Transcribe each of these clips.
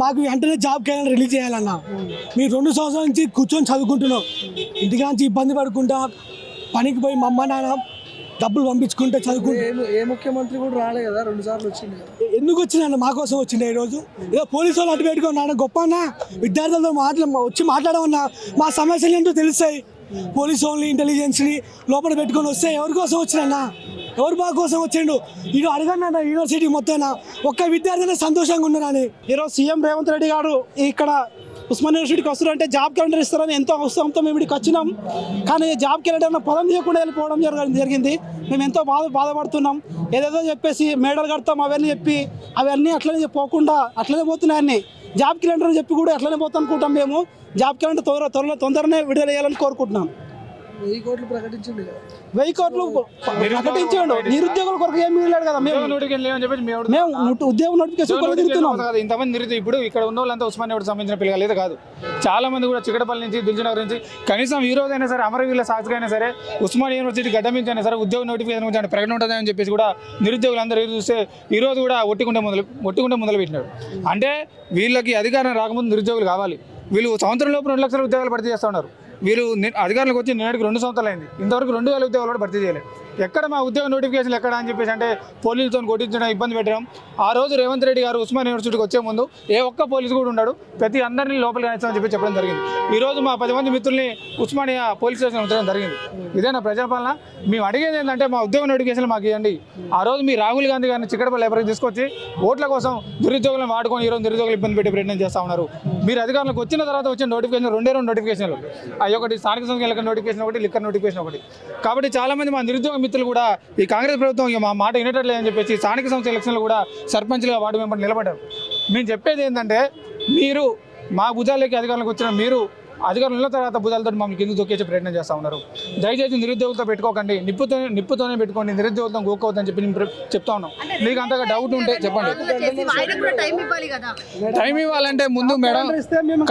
మాకు వెంటనే job calendar release చేయాలన్న. మీరు రెండు సంవత్సరాల నుంచి కూర్చొని చదువుకుంటున్నాం. ఇంటికి నుంచి ఇబ్బంది పడుకుంటా పనికి పోయి మా అమ్మ నాన్న డబ్బులు పంపించుకుంటే చదువుకుంటే. ఏ ముఖ్యమంత్రి కూడా రాలే కదా రెండు సార్లు వచ్చింది ఎందుకు వచ్చిన మా కోసం వచ్చిండే ఈరోజు ఏదో పోలీసు వాళ్ళు అటు పెట్టుకున్నాడు గొప్ప అన్న. విద్యార్థులతో మాట్లా వచ్చి మాట్లాడమన్నా. మా సమస్యలు ఏంటో తెలుస్తాయి. పోలీసు వాళ్ళని ఇంటెలిజెన్స్ని లోపల పెట్టుకొని వస్తే ఎవరి కోసం వచ్చినన్నా ఎవరు మా కోసం వచ్చిండు? ఇటు అడగండి యూనివర్సిటీ మొత్తం ఒక్క విద్యార్థిని సంతోషంగా ఉన్నారని ఈరోజు సీఎం రేవంత్ రెడ్డి గారు ఇక్కడ ఉస్మాన్ యూనివర్సిటీకి వస్తున్నారంటే జాబ్ క్యాలెండర్ ఇస్తారని ఎంతో ఉత్సాహంతో మేము ఇక్కడికి వచ్చినాం. కానీ జాబ్ క్యాలెండర్ అన్న పదం చేయకుండా వెళ్ళిపోవడం జరగ- జరిగింది. మేము ఎంతో బాధ బాధపడుతున్నాం. ఏదేదో చెప్పేసి మేడలు కడతాం అవన్నీ చెప్పి అవన్నీ అట్లనే పోకుండా అట్లనే పోతున్నాయి జాబ్ క్యాలెండర్ చెప్పి కూడా అట్లనే పోతాం అనుకుంటాం మేము. జాబ్ క్యాలెండర్ త్వర త్వరలో తొందరనే విడుదల చేయాలని కోరుకుంటున్నాం. వెయ్యి కోట్లు ప్రకటించింది కదా. వెయ్యి కోట్లు ప్రకటించండు. నిరుద్యోగుల కొరకు ఏం మిగిలాడు కదా మేము. మేము ఉద్యోగ నోటిఫికేషన్ కొరకు తిరుగుతున్నాం. కాదు ఇంతమంది నిరుద్యోగ ఇప్పుడు ఇక్కడ ఉన్న వాళ్ళంతా ఉస్మానియా సంబంధించిన పిల్లలు అయితే కాదు. చాలా మంది కూడా చిక్కడపల్లి నుంచి దిల్చునగర్ నుంచి కనీసం ఈ రోజైనా సరే అమరవీరుల సాక్షిగా అయినా సరే ఉస్మానియా యూనివర్సిటీ గడ్డ నుంచి అయినా సరే ఉద్యోగ నోటిఫికేషన్ గురించి ప్రకటన ఉంటుందని చెప్పేసి కూడా నిరుద్యోగులు అందరూ ఎదురు చూస్తే ఈ రోజు కూడా ఒట్టికుంటే మొదలు ఒట్టికుంటే మొదలు పెట్టినాడు అంటే వీళ్ళకి అధికారం రాకముందు నిరుద్యోగులు కావాలి. వీళ్ళు సంవత్సరం లోపు రెండు లక్షల ఉద్యోగాలు భర్తీ చేస్తూ వీరు అధికారులకు వచ్చి నిన్నటికి రెండు సంవత్సరాలు అయింది. ఇంతవరకు రెండు వేల ఉద్యోగాలు కూడా భర్తీ చేయలేదు. ఎక్కడ మా ఉద్యోగ నోటిఫికేషన్ ఎక్కడ అని చెప్పేసి అంటే పోలీసులతో కొట్టించడం ఇబ్బంది పెట్టడం. ఆ రోజు రేవంత్ రెడ్డి గారు ఉస్మాన్ యూనివర్సిటీకి వచ్చే ముందు ఏ ఒక్క పోలీసు కూడా ఉన్నాడు ప్రతి అందరినీ లోపలికి అనేస్తామని చెప్పి చెప్పడం జరిగింది. ఈరోజు మా పది మంది మిత్రుల్ని ఉస్మానియా పోలీస్ స్టేషన్ ఉంచడం జరిగింది. ఇదేనా ప్రజాపాలన? మేము అడిగేది ఏంటంటే మా ఉద్యోగ నోటిఫికేషన్ మాకు ఇవ్వండి. ఆ రోజు మీ రాహుల్ గాంధీ గారిని చిక్కడపల్లి ఎవరికి తీసుకొచ్చి ఓట్ల కోసం నిరుద్యోగులను వాడుకొని ఈ రోజు నిరుద్యోగులు ఇబ్బంది పెట్టే ప్రయత్నం చేస్తా ఉన్నారు. మీరు అధికారులకు వచ్చిన తర్వాత వచ్చిన నోటిఫికేషన్ రెండే రెండు నోటిఫికేషన్లు ఒకటి స్థానిక సంస్థ సంస్థల నోటిఫికేషన్ ఒకటి లిక్కర్ నోటిఫికేషన్ ఒకటి. కాబట్టి చాలా మంది మా నిరుద్యోగ మిత్రులు కూడా ఈ కాంగ్రెస్ ప్రభుత్వం మా మాట వినటట్లేదని చెప్పేసి స్థానిక సంస్థ ఎలక్షన్లు కూడా సర్పంచ్లుగా వార్డు మెంబర్ నిలబడ్డారు. మేము చెప్పేది ఏంటంటే మీరు మా భుజాలకి అధికారులకు వచ్చిన మీరు అధికారులు ఉన్న తర్వాత భుజాలతో మమ్మల్ని కింద తొక్కేసే ప్రయత్నం చేస్తూ ఉన్నారు. దయచేసి నిరుద్యోగులతో పెట్టుకోకండి. నిప్పుతో నిప్పుతోనే పెట్టుకోండి. నిరుద్యోగులతో గోక్కోవద్దని చెప్పి నేను చెప్తా ఉన్నాం. మీకు అంతగా డౌట్ ఉంటే చెప్పండి. టైం ఇవ్వాలి కదా. టైం ఇవ్వాలంటే ముందు మేడం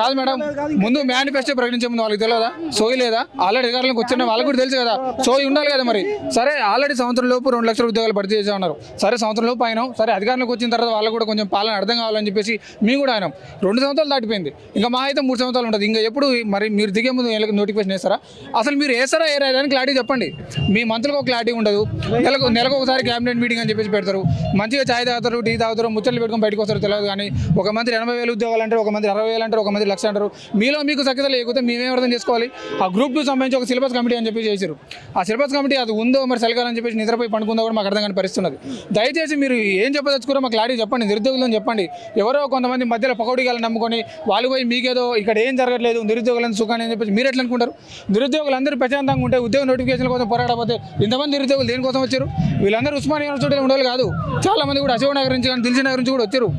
కాదు మేడం ముందు మేనిఫెస్టో ప్రకటించే ముందు వాళ్ళకి తెలియదా? సోయి లేదా? ఆల్రెడీ అధికారులకు వచ్చిన వాళ్ళకి కూడా తెలుసు కదా. సోయి ఉండాలి కదా మరి. సరే ఆల్రెడీ సంవత్సరం లోపు రెండు లక్షల ఉద్యోగాలు భర్తీ చేసే ఉన్నారు. సరే సంవత్సరం లోపు అయినాం. సరే అధికారంలోకి వచ్చిన తర్వాత వాళ్ళకు కూడా కొంచెం పాలన అర్థం కావాలని చెప్పేసి మేము కూడా అయినాం. రెండు సంవత్సరాలు దాటిపోయింది. ఇంకా మా అయితే మూడు సంవత్సరాలు ఉంటుంది. ఇంకా ఎప్పుడు మరి మీరు దిగే ముందు నోటిఫికేషన్ వేస్తారా? అసలు మీరు వేస్తారా ఏ అని క్లారిటీ చెప్పండి. మీ మంత్రులకు ఒక క్లారిటీ ఉండదు. నెలకు నెలకు ఒకసారి క్యాబినెట్ మీటింగ్ అని చెప్పేసి పెడతారు. మంచిగా ఛాయ్ తాగుతారు టీ తాగుతారు ముచ్చట్లు పెట్టుకుని బయటకు వస్తారు తెలియదు కానీ ఒక మంత్రి ఎనభై వేలు ఉద్యోగాలు అంటారు ఒక మంత్రి అరవై వేలు అంటారు ఒక మంత్రి లక్ష అంటారు. మీలో మీకు సఖ్యత లేకపోతే మేమేం అర్థం చేసుకోవాలి? ఆ గ్రూప్ టూ సంబంధించి ఒక సిలబస్ కమిటీ అని చెప్పి చేశారు. ఆ సిలబస్ కమిటీ అది ఉందో మరి సెలకాలని చెప్పేసి నిద్రపోయి పండుకుందో కూడా మాకు అర్థం కాని పరిస్థితున్నది దయచేసి మీరు ఏం చెప్పదలుచుకున్నారో మాకు క్లారిటీ చెప్పండి నిరుద్యోగులను చెప్పండి. ఎవరో కొంతమంది మధ్యలో పకోడీగాలను నమ్ముకొని వాళ్ళు పోయి మీకేదో ఇక్కడ ఏం జరగట్లేదు నిరుద్యోగ నిరుద్యోగులను సుఖాన్ని అని చెప్పేసి మీరు ఎట్లా అనుకుంటారు నిరుద్యోగులు అందరూ ప్రశాంతంగా ఉంటే ఉద్యోగ నోటిఫికేషన్ కోసం పోరాడకపోతే ఇంతమంది నిరుద్యోగులు దేనికోసం వచ్చారు? వీళ్ళందరూ ఉస్మాన్ యూనివర్సిటీలో ఉండాలి కాదు. చాలా మంది కూడా అశోక్ నగర్ నుంచి కానీ దిల్సీ నగర్ నుంచి కూడా వచ్చారు.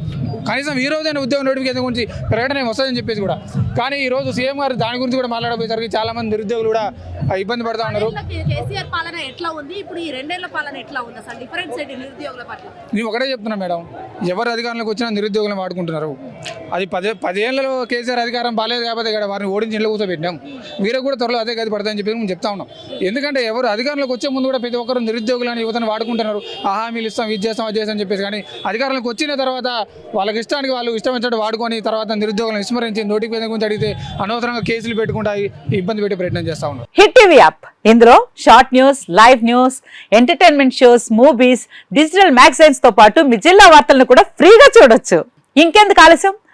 కనీసం ఈ రోజైనా ఉద్యోగ నోటిఫికేషన్ గురించి ప్రకటన వస్తుందని చెప్పేసి కూడా. కానీ ఈ రోజు సీఎం గారు దాని గురించి కూడా మాట్లాడబోయేసరికి చాలా మంది నిరుద్యోగులు కూడా ఇబ్బంది పడుతూ ఉన్నారు. నేను ఒకటే చెప్తున్నా మేడం. ఎవరు అధికారంలోకి వచ్చినా నిరుద్యోగులను వాడుకుంటున్నారు. అది పదే పదేళ్ళలో కేసీఆర్ అధికారం బాలేదు కాబట్టి ఇక్కడ వారిని ఓడించి ఇంట్లో కూర్చోబెట్టినాం. మీరు కూడా త్వరలో అదే గది పడతాయని చెప్పి మేము చెప్తా ఉన్నాం. ఎందుకంటే ఎవరు అధికారంలోకి వచ్చే ముందు కూడా ప్రతి ఒక్కరు నిరుద్యోగులని యువతను వాడుకుంటున్నారు. ఆహా హామీలు ఇస్తాం ఇది చేస్తాం అది చేస్తాం అని చెప్పేసి కానీ అధికారంలోకి వచ్చిన తర్వాత వాళ్ళకి ఇష్టానికి వాళ్ళు ఇష్టం వచ్చినట్టు వాడుకొని తర్వాత నిరుద్యోగులను విస్మరించి నోటిఫికేషన్ గురించి అడిగితే అనవసరంగా కేసులు పెట్టుకుంటా ఇబ్బంది పెట్టే ప్రయత్నం చేస్తా ఉన్నాం. Hit TV app. ఇందులో short news live news entertainment shows movies digital మ్యాగజైన్స్తో పాటు మీ జిల్లా వార్తలను కూడా ఫ్రీగా చూడొచ్చు. ఇంకెందుకు ఆలస్యం?